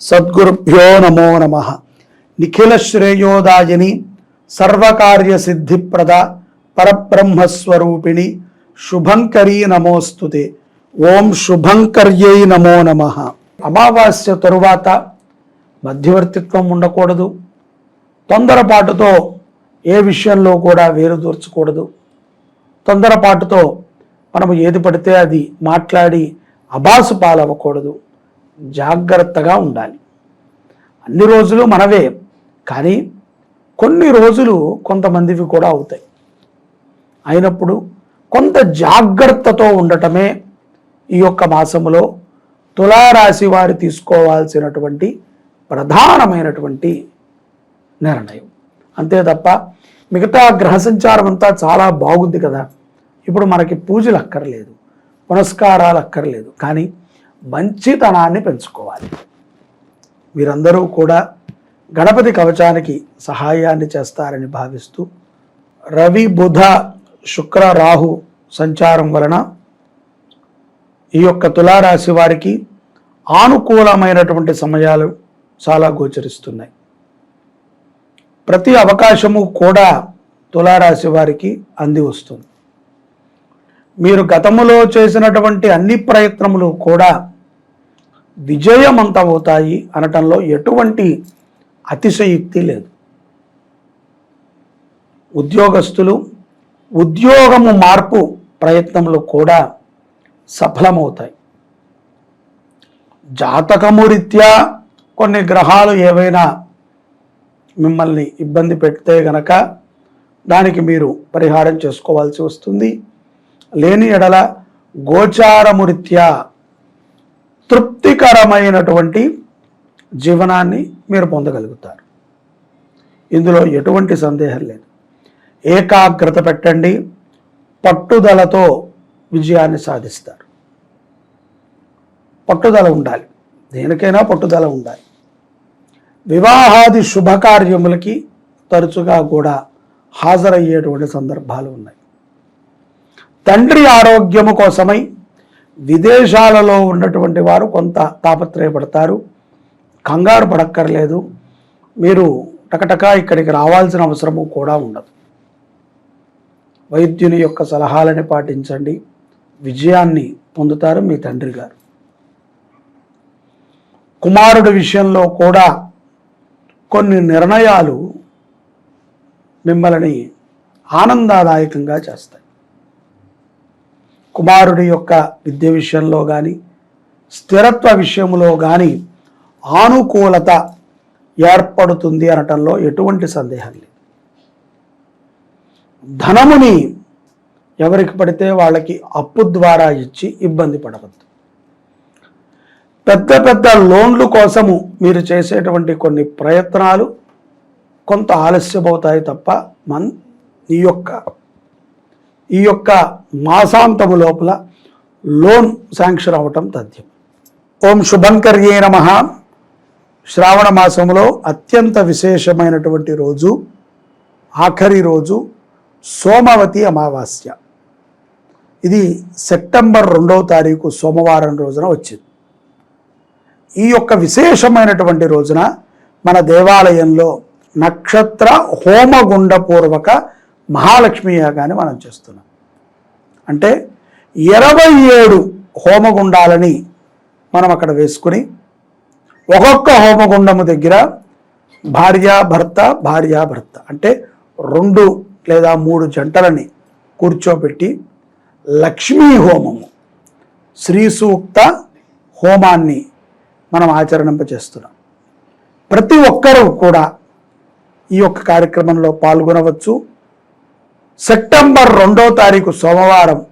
సద్గురుభ్యో నమో నమ. నిఖిల శ్రేయోదాయని సర్వకార్య సిద్ధిప్రద పరబ్రహ్మస్వరూపిణి శుభంకరీ నమోస్తుతే. ఓం శుభంకర్యై నమో నమ. అమావాస్య తరువాత మధ్యవర్తిత్వం ఉండకూడదు. తొందరపాటుతో ఏ విషయంలో కూడా వేరుదూర్చకూడదు తొందరపాటుతో మనము ఏది పడితే అది మాట్లాడి అబాసు పాలవ్వకూడదు జాగ్రత్తగా ఉండాలి. అన్ని రోజులు మనవే కానీ కొన్ని రోజులు కొంతమందివి కూడా అవుతాయి. అయినప్పుడు కొంత జాగ్రత్తతో ఉండటమే ఈ యొక్క మాసములో తులారాశి వారు తీసుకోవాల్సినటువంటి ప్రధానమైనటువంటి నిర్ణయం. అంతే తప్ప మిగతా గ్రహ సంచారం అంతా చాలా బాగుంది కదా. ఇప్పుడు మనకి పూజలు అక్కర్లేదు పునస్కారాలు అక్కర్లేదు. కానీ మంచితనాన్ని పెంచుకోవాలి. వీరందరూ కూడా గణపతి కవచానికి సహాయాన్ని చేస్తారని భావిస్తూ రవి బుధ శుక్ర రాహు సంచారం వలన ఈ యొక్క తులారాశి వారికి ఆనుకూలమైనటువంటి సమయాలు చాలా గోచరిస్తున్నాయి. ప్రతి అవకాశము కూడా తులారాశి వారికి అంది వస్తుంది. మీరు గతములో చేసినటువంటి అన్ని ప్రయత్నములు కూడా విజయవంతమవుతాయి అనటంలో ఎటువంటి అతిశయుక్తి లేదు. ఉద్యోగస్తులు ఉద్యోగము మార్పు ప్రయత్నములు కూడా సఫలమవుతాయి. జాతకము రీత్యా కొన్ని గ్రహాలు ఏవైనా మిమ్మల్ని ఇబ్బంది పెడితే గనక దానికి మీరు పరిహారం చేసుకోవాల్సి వస్తుంది. లేని ఎడల గోచారము రీత్యా తృప్తికరమైనటువంటి జీవనాన్ని మీరు పొందగలుగుతారు. ఇందులో ఎటువంటి సందేహం లేదు. ఏకాగ్రత పెట్టండి. పట్టుదలతో విజయాన్ని సాధిస్తారు. పట్టుదల ఉండాలి. దేనికైనా పట్టుదల ఉండాలి. వివాహాది శుభకార్యములకి తరచుగా కూడా హాజరయ్యేటువంటి సందర్భాలు ఉన్నాయి. తండ్రి ఆరోగ్యము కోసమై విదేశాలలో ఉన్నటువంటి వారు కొంత తాపత్రయపడతారు. కంగారు పడక్కర్లేదు. మీరు టకటకా ఇక్కడికి రావాల్సిన అవసరము కూడా ఉండదు. వైద్యుని యొక్క సలహాలని పాటించండి. విజయాన్ని పొందుతారు మీ తండ్రి గారు. కుమారుడి విషయంలో కూడా కొన్ని నిర్ణయాలు మిమ్మల్ని ఆనందదాయకంగా చేస్తాయి. కుమారుడి యొక్క విద్య విషయంలో కానీ స్థిరత్వ విషయంలో కానీ ఆనుకూలత ఏర్పడుతుంది అనటంలో ఎటువంటి సందేహం లేదు. ధనముని ఎవరికి పడితే వాళ్ళకి అప్పు ద్వారా ఇచ్చి ఇబ్బంది పడవద్దు. పెద్ద పెద్ద లోన్లు కోసము మీరు చేసేటువంటి కొన్ని ప్రయత్నాలు కొంత ఆలస్యమవుతాయి తప్ప మన్ ఈ యొక్క ఈ యొక్క మాసాంతము లోపల లోన్ శాంక్షన్ అవ్వటం తథ్యం. ఓం శుభంకర్యే నమ. శ్రావణ మాసంలో అత్యంత విశేషమైనటువంటి రోజు ఆఖరి రోజు సోమవతి అమావాస్య. ఇది సెప్టెంబర్ రెండవ తారీఖు సోమవారం రోజున వచ్చింది. ఈ యొక్క విశేషమైనటువంటి రోజున మన దేవాలయంలో నక్షత్ర హోమగుండపూర్వక మహాలక్ష్మి యాగాన్ని మనం చేస్తున్నాం. అంటే ఇరవై ఏడు హోమగుండాలని మనం అక్కడ వేసుకుని ఒక్కొక్క హోమగుండము దగ్గర భార్యాభర్త భార్యాభర్త అంటే రెండు లేదా మూడు జంటలని కూర్చోబెట్టి లక్ష్మీ హోమము శ్రీ సూక్త హోమాన్ని మనం ఆచరణింపచేస్తున్నాం ప్రతి ఒక్కరూ కూడా ఈ యొక్క కార్యక్రమంలో పాల్గొనవచ్చు. సెప్టెంబర్ రెండో తారీఖు సోమవారం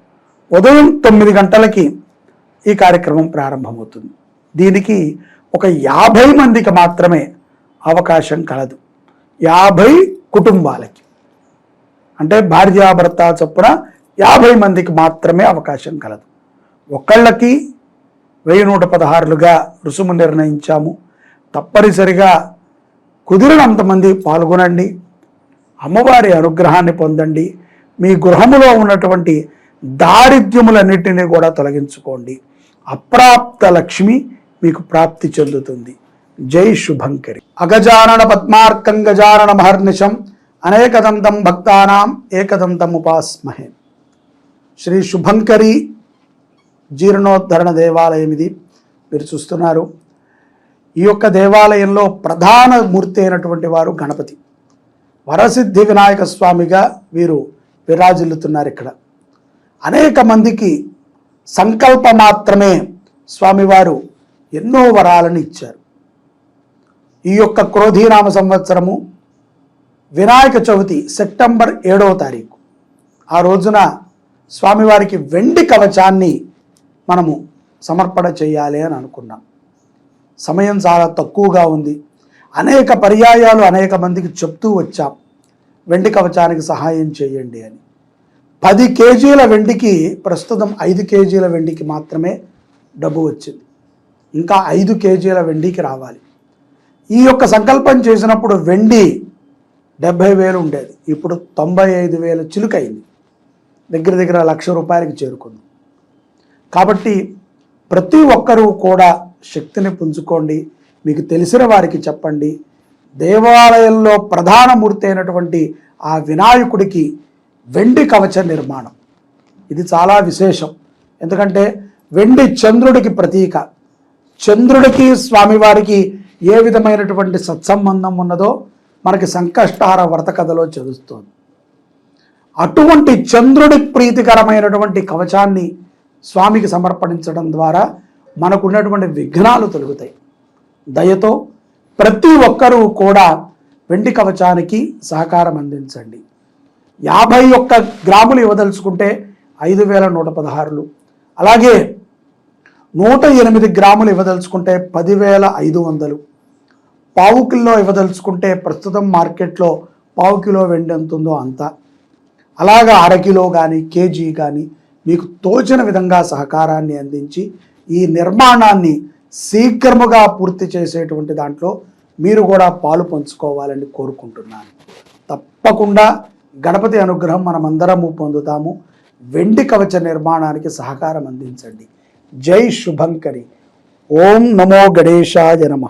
ఉదయం తొమ్మిది గంటలకి ఈ కార్యక్రమం ప్రారంభమవుతుంది. దీనికి ఒక యాభై మందికి మాత్రమే అవకాశం కలదు. యాభై కుటుంబాలకి. అంటే భార్యాభర్త చొప్పున యాభై మందికి మాత్రమే అవకాశం కలదు. ఒకళ్ళకి వెయ్యి నూట పదహారులుగా రుసుము నిర్ణయించాము. తప్పనిసరిగా కుదిరినంతమంది పాల్గొనండి. అమ్మవారి అనుగ్రహాన్ని పొందండి. మీ గృహములో ఉన్నటువంటి దారిద్ర్యములన్నిటినీ కూడా తొలగించుకోండి. అప్రాప్త లక్ష్మి మీకు ప్రాప్తి చెందుతుంది. జై శుభంకరి. అగజానన పద్మార్కం గజానన మహర్నిశం అనేకదంతం భక్తానాం ఏకదంతం ఉపాస్మహే. శ్రీ శుభంకరి జీర్ణోద్ధరణ దేవాలయం ఇది మీరు చూస్తున్నారు. ఈ యొక్క దేవాలయంలో ప్రధాన మూర్తి అయినటువంటి వారు గణపతి. వరసిద్ధి వినాయక స్వామిగా వీరు విరాజిల్లుతున్నారు ఇక్కడ. అనేక మందికి సంకల్ప మాత్రమే స్వామివారు ఎన్నో వరాలను ఇచ్చారు. ఈ యొక్క క్రోధీనామ సంవత్సరము వినాయక చవితి సెప్టెంబర్ ఏడవ తారీఖు. ఆ రోజున స్వామివారికి వెండి కవచాన్ని మనము సమర్పణ చేయాలి అని అనుకున్నాం. సమయం చాలా తక్కువగా ఉంది. అనేక పర్యాయాలు అనేక మందికి చెప్తూ వచ్చాం. వెండి కవచానికి సహాయం చేయండి అని. పది కేజీల వెండికి ప్రస్తుతం ఐదు కేజీల వెండికి మాత్రమే డబ్బు వచ్చింది. ఇంకా ఐదు కేజీల వెండికి రావాలి. ఈ యొక్క సంకల్పం చేసినప్పుడు వెండి డెబ్భై వేలు ఉండేది. ఇప్పుడు తొంభై ఐదు వేల చిలుకైంది. దగ్గర దగ్గర లక్ష రూపాయలకి చేరుకుంది. కాబట్టి ప్రతి ఒక్కరూ కూడా శక్తిని పుంజుకోండి. మీకు తెలిసిన వారికి చెప్పండి. దేవాలయంలో ప్రధాన మూర్తి అయినటువంటి ఆ వినాయకుడికి వెండి కవచ నిర్మాణం. ఇది చాలా విశేషం. ఎందుకంటే వెండి చంద్రుడికి ప్రతీక. చంద్రుడికి స్వామివారికి ఏ విధమైనటువంటి సత్సంబంధం ఉన్నదో మనకి సంకష్టహార వ్రత కథలో చదువుతోంది. అటువంటి చంద్రుడి ప్రీతికరమైనటువంటి కవచాన్ని స్వామికి సమర్పించడం ద్వారా మనకున్నటువంటి విఘ్నాలు తొలుగుతాయి. దయతో ప్రతి ఒక్కరూ కూడా వెండి కవచానికి సహకారం అందించండి. యాభై ఒక్క గ్రాములు ఇవ్వదలుచుకుంటే ఐదు వేల నూట పదహారులు. అలాగే నూట ఎనిమిది గ్రాములు ఇవ్వదలుచుకుంటే పదివేల ఐదు వందలు. పావు కిలో ఇవ్వదలుచుకుంటే ప్రస్తుతం మార్కెట్లో పావు కిలో వెండి ఎంత ఉందో అంత. అలాగా అరకిలో కానీ కేజీ కానీ మీకు తోచిన విధంగా సహకారాన్ని అందించి ఈ నిర్మాణాన్ని శీఘ్రముగా పూర్తి చేసేటువంటి దాంట్లో మీరు కూడా పాలు పంచుకోవాలని కోరుకుంటున్నాను. తప్పకుండా గణపతి అనుగ్రహం మనమందరము పొందుతాము. వెండి కవచ నిర్మాణానికి సహకారం అందించండి. జై శుభంకరి. ఓం నమో గణేశాయ నమ.